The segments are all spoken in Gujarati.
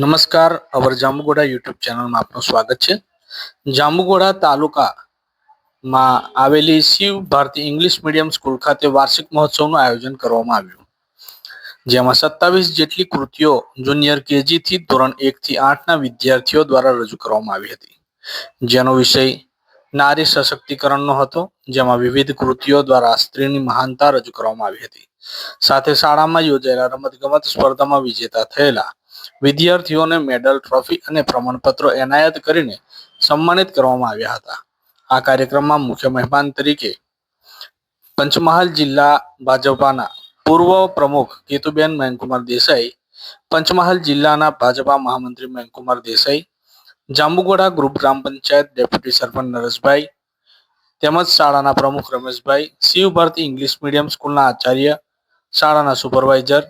નમસ્કાર, અવર જાંબુગોડા યુટ્યુબ ચેનલમાં આપનું સ્વાગત છે. જાંબુગોડા તાલુકામાં આવેલી Shiv Bharati English medium school ખાતે વાર્ષિક મહોત્સવનું આયોજન કરવામાં આવ્યું. જેમાં સત્તાવીસ જેટલી કૃતિઓ જુનિયર કેજીથી ધોરણ એકથી આઠના વિદ્યાર્થીઓ દ્વારા રજૂ કરવામાં આવી હતી. જેનો વિષય નારી સશક્તિકરણનો હતો, જેમાં વિવિધ કૃતિઓ દ્વારા સ્ત્રીની મહાનતા રજૂ કરવામાં આવી હતી. સાથે શાળામાં યોજાયેલા રમતગમત સ્પર્ધામાં વિજેતા થયેલા વિદ્યાર્થીઓને મેડલ, ટ્રોફી અને પ્રમાણપત્રો એનાયત કરીને સન્માનિત કરવામાં આવ્યા હતા. આ કાર્યક્રમમાં મુખ્ય મહેમાન તરીકે પંચમહાલ જિલ્લા ભાજપાના પૂર્વ પ્રમુખ કેતુબેન મહેનકુમાર દેસાઈ, પંચમહાલ જિલ્લાના ભાજપા મહામંત્રી મહેનકુમાર દેસાઈ, જાંબુગોડા ગ્રુપ ગ્રામ પંચાયત ડેપ્યુટી સરપંચ નરેશભાઈ, તેમજ શાળાના પ્રમુખ રમેશભાઈ શિવ ભારતી ઇંગ્લિશ મીડિયમ સ્કૂલના આચાર્ય, શાળાના સુપરવાઇઝર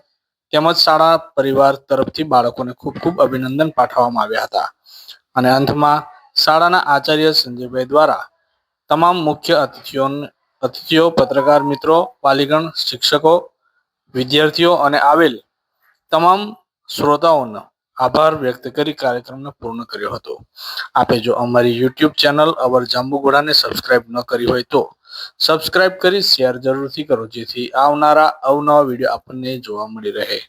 તેમજ શાળા પરિવાર તરફથી બાળકોને ખૂબ ખૂબ અભિનંદન પાઠવવામાં આવ્યા હતા. અને અંતમાં શાળાના આચાર્ય સંજયભાઈ દ્વારા તમામ મુખ્ય અતિથિઓને, અતિથિઓ, પત્રકાર મિત્રો વાલીગણ શિક્ષકો, વિદ્યાર્થીઓ અને આવેલ તમામ શ્રોતાઓનો આભાર વ્યક્ત કરી કાર્યક્રમને પૂર્ણ કર્યો હતો. આપે જો અમારી યુટ્યુબ ચેનલ અવર જાંબુઘોડાને સબસ્ક્રાઇબ ન કરી હોય તો સબસ્ક્રાઇબ કરી શેર જરૂરથી કરો જેથી આવનારા અવનવા વીડિયો આપણને જોવા મળી રહે.